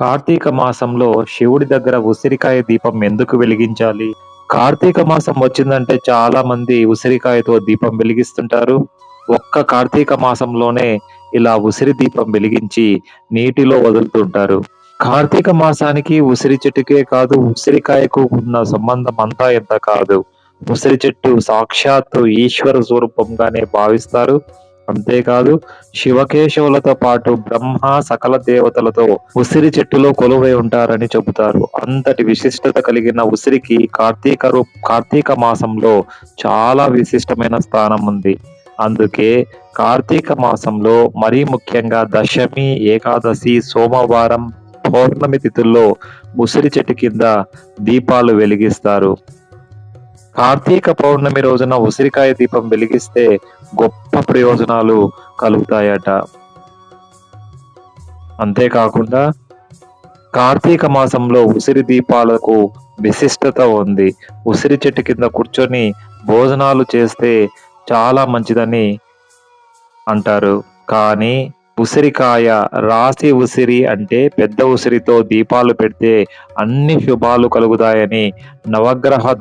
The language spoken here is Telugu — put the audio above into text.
కార్తీక మాసంలో శివుడి దగ్గర ఉసిరికాయ దీపం ఎందుకు వెలిగించాలి? కార్తీక మాసం వచ్చిందంటే చాలా మంది ఉసిరికాయతో దీపం వెలిగిస్తుంటారు. ఒక్క కార్తీక మాసంలోనే ఇలా ఉసిరి దీపం వెలిగించి నీటిలో వదులుతుంటారు. కార్తీక మాసానికి ఉసిరి చెట్టుకే కాదు ఉసిరికాయకు ఉన్న సంబంధం అంతా ఎంత కాదు. ఉసిరి చెట్టు సాక్షాత్తు ఈశ్వర స్వరూపంగానే భావిస్తారు. అంతేకాదు శివకేశవులతో పాటు బ్రహ్మ సకల దేవతలతో ఉసిరి చెట్టులో కొలువై ఉంటారని చెబుతారు. అంతటి విశిష్టత కలిగిన ఉసిరికి కార్తీక రూ కార్తీక మాసంలో చాలా విశిష్టమైన స్థానం ఉంది. అందుకే కార్తీక మాసంలో మరీ ముఖ్యంగా దశమి ఏకాదశి సోమవారం పౌర్ణమి తిథుల్లో ఉసిరి చెట్టు కింద దీపాలు వెలిగిస్తారు. కార్తీక పౌర్ణమి రోజున ఉసిరికాయ దీపం వెలిగిస్తే గొప్ప ప్రయోజనాలు కలుగుతాయట. అంతేకాకుండా కార్తీక మాసంలో ఉసిరి దీపాలకు విశిష్టత ఉంది. ఉసిరి చెట్టు కింద కూర్చొని భోజనాలు చేస్తే చాలా మంచిదని అంటారు. కానీ ఉసిరికాయ రాసి ఉసిరి అంటే పెద్ద ఉసిరితో దీపాలు పెడితే అన్ని శుభాలు కలుగుతాయని నవగ్రహ